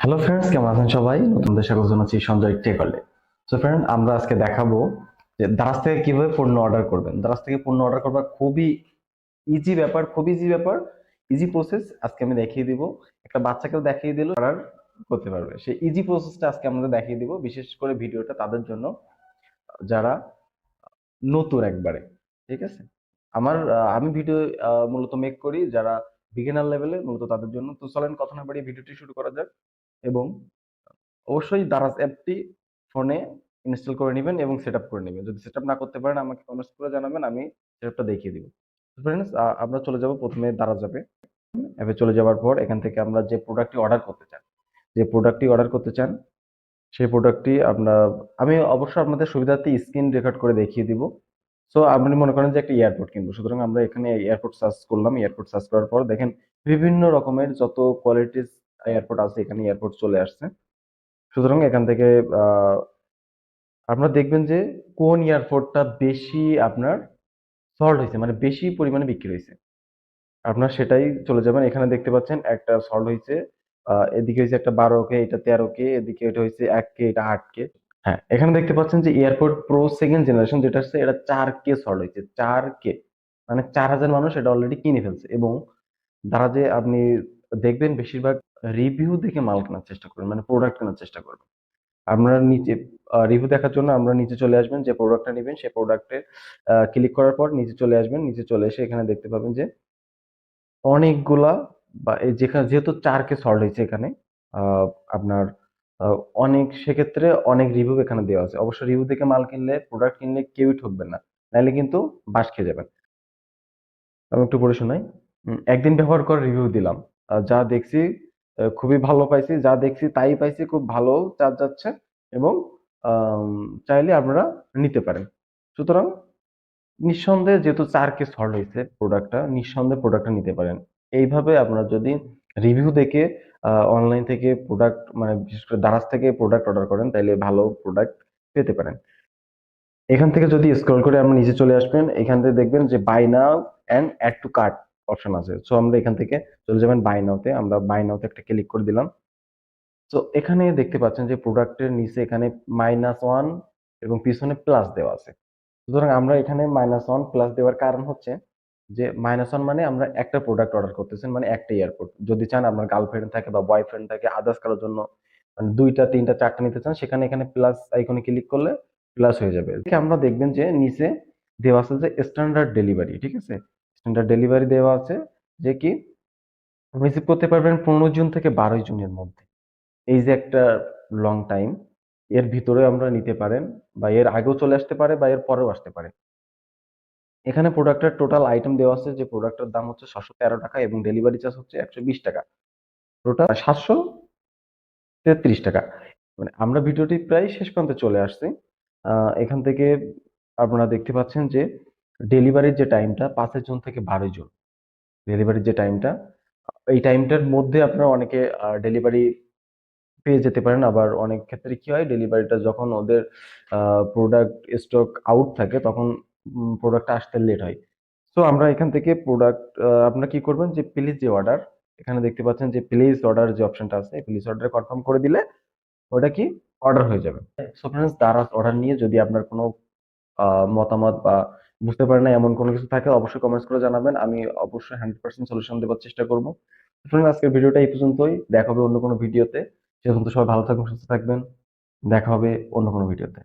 Hello friends কেমন আছেন সবাই? নতুন দেশে স্বাগত জানাচ্ছি সঞ্জয় টেকলে সো ফ্রেন্ড আমরা আজকে দেখাবো যে দারাজ থেকে কীভাবে পণ্য অর্ডার করবেন। দারাজ থেকে পণ্য অর্ডার করবা খুবই ইজি ব্যাপার খুব ইজি ব্যাপার ইজি প্রসেস আজকে আমি দেখিয়ে দিব। একটা বাচ্চাকেও দেখিয়ে দিল অর্ডার করতে পারবে। সেই ইজি প্রসেসটা আজকে আমাদের দেখিয়ে দিব, বিশেষ করে ভিডিওটা তাদের জন্য, যারা নতুন একবারে, ঠিক আছে? আমার আমি ভিডিও মূলত মেক করি, যারা বিগিনার লেভেলে মূলত তাদের জন্য। তো চলেন কথা না বাড়িয়ে ভিডিওটি শুরু করা যাক। এবং অবশ্যই দারাজ অ্যাপটি ফোনে ইনস্টল করে নেবেন এবং সেট করে নেবেন। যদি সেট না করতে পারেন, আমাকে কমেন্টস করে জানাবেন, আমি সেট আপটা দেখিয়ে দিব। ফ্রেন্ডস আমরা চলে যাব প্রথমে দারাজ অ্যাপে। অ্যাপে চলে যাওয়ার পর এখান থেকে আমরা যে প্রোডাক্টটি অর্ডার করতে চান, যে প্রোডাক্টটি অর্ডার করতে চান, সেই প্রোডাক্টটি আমরা, আমি অবশ্যই আপনাদের সুবিধার্থে স্ক্রিন রেকর্ড করে দেখিয়ে দিব। সো আপনি মনে করেন যে একটা এয়ারপোর্ট কিনবো। সুতরাং আমরা এখানে এয়ারপোর্ট সার্চ করলাম। এয়ারপোর্ট সার্চ করার পর দেখেন বিভিন্ন রকমের যত কোয়ালিটির এয়ারপোর্ট আছে, এখানে এয়ারপোর্ট চলে আসছে। সুতরাং এখান থেকে আপনারা দেখবেন যে কোন এয়ারপোর্টটা বেশি আপনার সল্ট হয়েছে মানে বেশি পরিমাণে বিক্রি হয়েছে। আপনার সেটাই চলে যাবেন। এখানে দেখতে পাচ্ছেন একটা সল্ট হয়েছে এদিকে হয়েছে একটা বারো কে, এটা তেরো কে, এদিকে এটা হয়েছে এক কে, এটা আট কে। হ্যাঁ এখানে দেখতে পাচ্ছেন যে এয়ারপোর্ট প্রো সেকেন্ড জেনারেশন যেটা হচ্ছে এটা চার কে সল্ট হয়েছে, চার কে। মানে চার হাজার মানুষ এটা অলরেডি কিনে ফেলছে এবং দ্বারা যে আপনি দেখবেন বেশিরভাগ রিভিউ দেখে মাল কেনার চেষ্টা করবেন মানে প্রোডাক্ট কেনার চেষ্টা করবেন। আপনারা নিচে রিভিউ দেখার জন্য আমরা নিচে চলে আসবেন, যে প্রোডাক্টটা নেবেন, সেই প্রোডাক্টে ক্লিক করার পর নিচে চলে আসবেন, নিচে চলে এসে এখানে দেখতে পাবেন যে অনেকগুলা বা যেখানে, যেহেতু চার কে সল্ট হয়েছে এখানে আপনার অনেক, সেক্ষেত্রে অনেক রিভিউ এখানে দেওয়া আছে। অবশ্য রিভিউ দেখে মাল কিনলে প্রোডাক্ট কিনলে কেউই ঠকবেন না, নাহলে কিন্তু বাস খেয়ে যাবেন। আমি একটু পড়ে শোনাই। একদিন ব্যবহার করে রিভিউ দিলাম। যা দেখছি খুবই ভালো পাইছি, যা দেখছি তাই পাইছি, খুব ভালো চার্জ যাচ্ছে এবং চাইলে আপনারা নিতে পারেন। সুতরাং নিঃসন্দেহে যেহেতু চার কে সল্ট হয়েছে প্রোডাক্টটা নিঃসন্দেহে প্রোডাক্টটা নিতে পারেন। এইভাবে আপনারা যদি রিভিউ দেখে অনলাইন থেকে প্রোডাক্ট মানে বিশেষ করে দারাজ থেকে প্রোডাক্ট অর্ডার করেন তাহলে ভালো প্রোডাক্ট পেতে পারেন। এখান থেকে যদি স্ক্রল করে আমরা নিচে চলে আসবেন, এখান থেকে দেখবেন যে buy now and add to cart option আছে। সো আমরা এখান থেকে চলে যাবেন বাই নাওতে আমরা বাই নাওতে একটা ক্লিক করে দিলাম। তো এখানে দেখতে পাচ্ছেন যে প্রোডাক্টের নিচে এখানে মাইনাস ওয়ান এবং পিছনে প্লাস দেওয়া আছে। সুতরাং আমরা এখানে মাইনাস ওয়ান প্লাস দেওয়ার কারণ হচ্ছে যে মাইনাস ওয়ান মানে আমরা একটা প্রোডাক্ট অর্ডার করতেছেন মানে একটা এয়ারপোর্ট যদি চান আপনার গার্লফ্রেন্ড থাকে বা বয়ফ্রেন্ড থাকে আদার্স কারোর জন্য মানে দুইটা, তিনটা, চারটা নিতে চান, সেখানে এখানে প্লাস আইকনে ক্লিক করলে প্লাস হয়ে যাবে। আমরা দেখবেন যে নিচে দেওয়া আছে যে স্ট্যান্ডার্ড ডেলিভারি ঠিক আছে? স্ট্যান্ডার্ড ডেলিভারি দেওয়া আছে যে কি রিসিভ করতে পারবেন পনেরো জুন থেকে বারোই জুনের মধ্যে। এই যে একটা লং টাইম এর ভিতরে আমরা নিতে পারেন বা এর আগেও চলে আসতে পারে বা এর পরেও আসতে পারে। এখানে প্রোডাক্টের টোটাল আইটেম দেওয়া আছে যে প্রোডাক্টের দাম হচ্ছে ছশো তেরো টাকা এবং ডেলিভারি চার্জ হচ্ছে একশো বিশ টাকা। টোটাল সাতশো তেত্রিশ টাকা। মানে আমরা ভিডিওটি প্রায় শেষ প্রান্তে চলে আসছি। এখান থেকে আপনারা দেখতে পাচ্ছেন যে ডেলিভারির যে টাইমটা পাঁচই জুন থেকে বারোই জুন। ডেলিভারির যে টাইমটা এই টাইমটার মধ্যে আপনারা অনেকে ডেলিভারি পেয়ে যেতে পারেন। আবার অনেক ক্ষেত্রে কি হয় ডেলিভারিটা যখন ওদের প্রোডাক্ট স্টক আউট থাকে, তখন প্রোডাক্টটা আসতে লেট হয়। সো আমরা এখান থেকে প্রোডাক্ট আপনারা কি করবেন যে প্লিজ যে অর্ডার এখানে দেখতে পাচ্ছেন যে প্লিজ অর্ডার যে অপশনটা আছে প্লিজ অর্ডার কনফার্ম করে দিলে ওটা কি অর্ডার হয়ে যাবে। সো ফ্রেন্ডস দারাজ অর্ডার নিয়ে যদি আপনার কোনো মতামত বা বুঝতে পারে না, এমন কোনো কিছু থাকে, অবশ্যই কমেন্টস করে জানাবেন। আমি অবশ্যই হান্ড্রেড পার্সেন্ট সলিউশন দেওয়ার চেষ্টা করব। ফ্রেন্ডস আজকের ভিডিওটা এই পর্যন্তই। দেখা হবে অন্য কোনো ভিডিওতে। সে পর্যন্ত সবাই ভালো থাকবেন, সুস্থ থাকবেন। দেখা হবে অন্য কোনো ভিডিওতে।